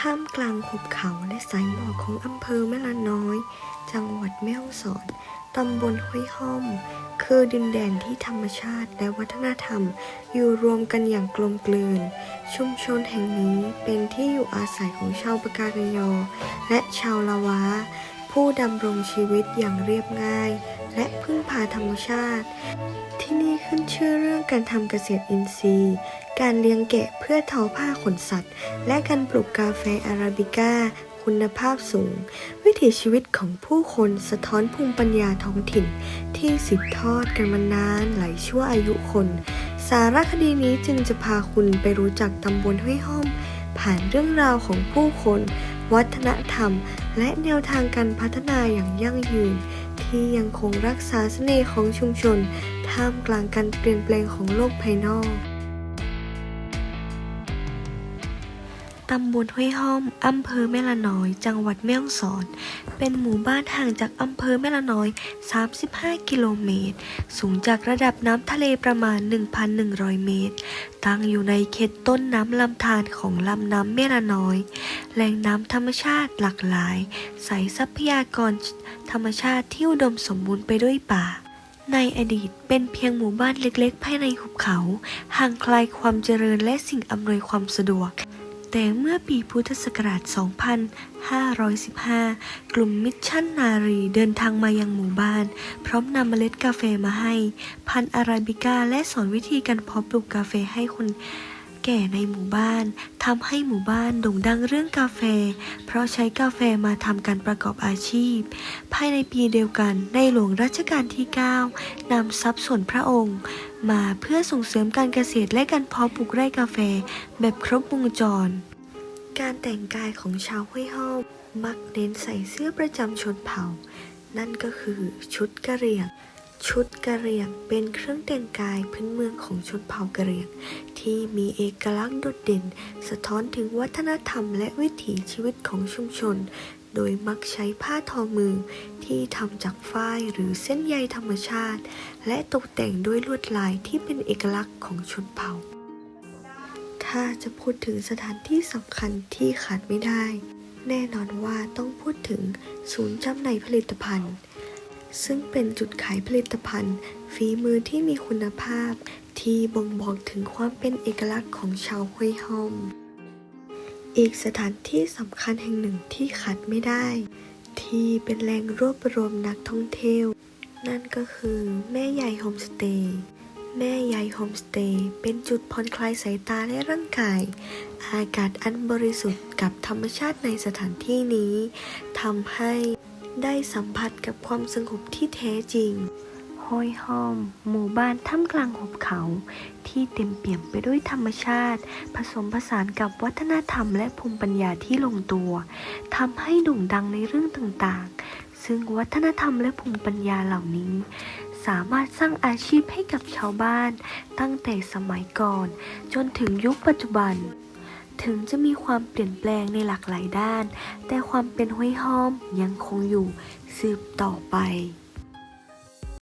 ท่ามกลางหุบเขาและสายหมอกของอำเภอแม่ละน้อย จังหวัดแม่ฮ่องสอน ตำบลห้วยห้อม คือดินแดนที่ธรรมชาติและวัฒนธรรม อยู่รวมกันอย่างกลมกลืน ชุมชนแห่งนี้เป็นที่อยู่อาศัยของชาวปาการยอ และชาวละวา้า ผู้ดำรงชีวิตอย่างเรียบง่าย และพึ่งพาธรรมชาติ ที่นี่ขึ้นชื่อเรื่องการทำเกษตรอินทรีย์ การเลี้ยงแกะเพื่อทอผ้าขนสัตว์ และการปลูกกาแฟอาราบิก้าคุณภาพสูง วิถีชีวิตของผู้คนสะท้อนภูมิปัญญาท้องถิ่น ที่สืบทอดกันมานานหลายชั่วอายุคน สารคดีนี้จึงจะพาคุณไปรู้จักตำบลห้วยห้อม ผ่านเรื่องราวของผู้คน วัฒนธรรม และแนวทางการพัฒนาอย่างยั่งยืน ที่ยังคงรักษาเสน่ห์ของชุมชน ท่ามกลางการเปลี่ยนแปลงของโลกภายนอก ตำบลห้วยห้อม อำเภอแม่ละน้อย จังหวัดแม่ฮ่องสอน เป็นหมู่บ้านห่างจากอำเภอแม่ละน้อย 35 กิโลเมตร สูงจากระดับน้ำทะเลประมาณ 1,100 เมตร ตั้งอยู่ในเขตต้นน้ำลำธารของลำน้ำแม่ละน้อย แหล่งน้ำธรรมชาติหลากหลาย ใส่ทรัพยากรธรรมชาติที่อุดมสมบูรณ์ไปด้วยป่าในอดีตเป็นเพียงหมู่บ้านเล็กๆ ภายในหุบเขา ห่างไกลความเจริญและสิ่งอำนวยความสะดวก แต่เมื่อปีพุทธศักราช 2515 กลุ่มมิชชั่นนารีเดินทางมายังหมู่บ้าน พร้อมนำเมล็ดกาแฟมาให้ พันอาราบิก้าและสอนวิธีการเพาะปลูกกาแฟให้คน แก่ในหมู่บ้านทำให้หมู่บ้านโด่งดังเรื่องกาแฟ เพราะใช้กาแฟมาทำการประกอบอาชีพ ภายในปีเดียวกันในหลวงรัชกาลที่ 9นำทรัพย์ส่วนพระองค์ มาเพื่อส่งเสริมการเกษตรและการเพาะปลูกไร่กาแฟแบบครบวงจร การแต่งกายของชาวห้วยห้อมมักเน้นใส่เสื้อประจำชนเผ่า นั่นก็คือชุดกะเหรี่ยง ชุดกะเหรี่ยงเป็นเครื่องแต่งกายพื้นเมืองของชนเผ่ากะเหรี่ยง ที่มีเอกลักษณ์โดดเด่น สะท้อนถึงวัฒนธรรมและวิถีชีวิตของชุมชน โดยมักใช้ผ้าทอมือที่ทำจากฝ้ายหรือเส้นใยธรรมชาติ และตกแต่งด้วยลวดลายที่เป็นเอกลักษณ์ของชนเผ่า ถ้าจะพูดถึงสถานที่สำคัญที่ขาดไม่ได้ แน่นอนว่าต้องพูดถึงศูนย์จำหน่ายผลิตภัณฑ์ ซึ่งเป็นจุดขายผลิตภัณฑ์ ฝีมือที่มีคุณภาพ ที่บ่งบอกถึงความเป็นเอกลักษณ์ของชาวห้วยห้อม อีกสถานที่สำคัญแห่งหนึ่งที่ขาดไม่ได้ ที่เป็นแหล่งรวบรวมนักท่องเที่ยว นั่นก็คือแม่ใหญ่โฮมสเตย์แม่ยายโฮมสเตย์เป็นจุดผ่อนคลายสายตาและร่างกาย อากาศอันบริสุทธิ์กับธรรมชาติในสถานที่นี้ทำให้ ได้สัมผัสกับความสงบที่แท้จริงห้อยห้อม หมู่บ้านท่ามกลางหุบเขา ที่เต็มเปี่ยมไปด้วยธรรมชาติ ผสมผสานกับวัฒนธรรมและภูมิปัญญาที่ลงตัวทำให้โด่งดังในเรื่องต่างๆ ซึ่งวัฒนธรรมและภูมิปัญญาเหล่านี้ สามารถสร้างอาชีพให้กับชาวบ้าน ตั้งแต่สมัยก่อน จนถึงยุคปัจจุบัน ถึงจะมีความเปลี่ยนแปลงในหลากหลายด้าน แต่ความเป็นห้วยห้อมยังคงอยู่สืบต่อไป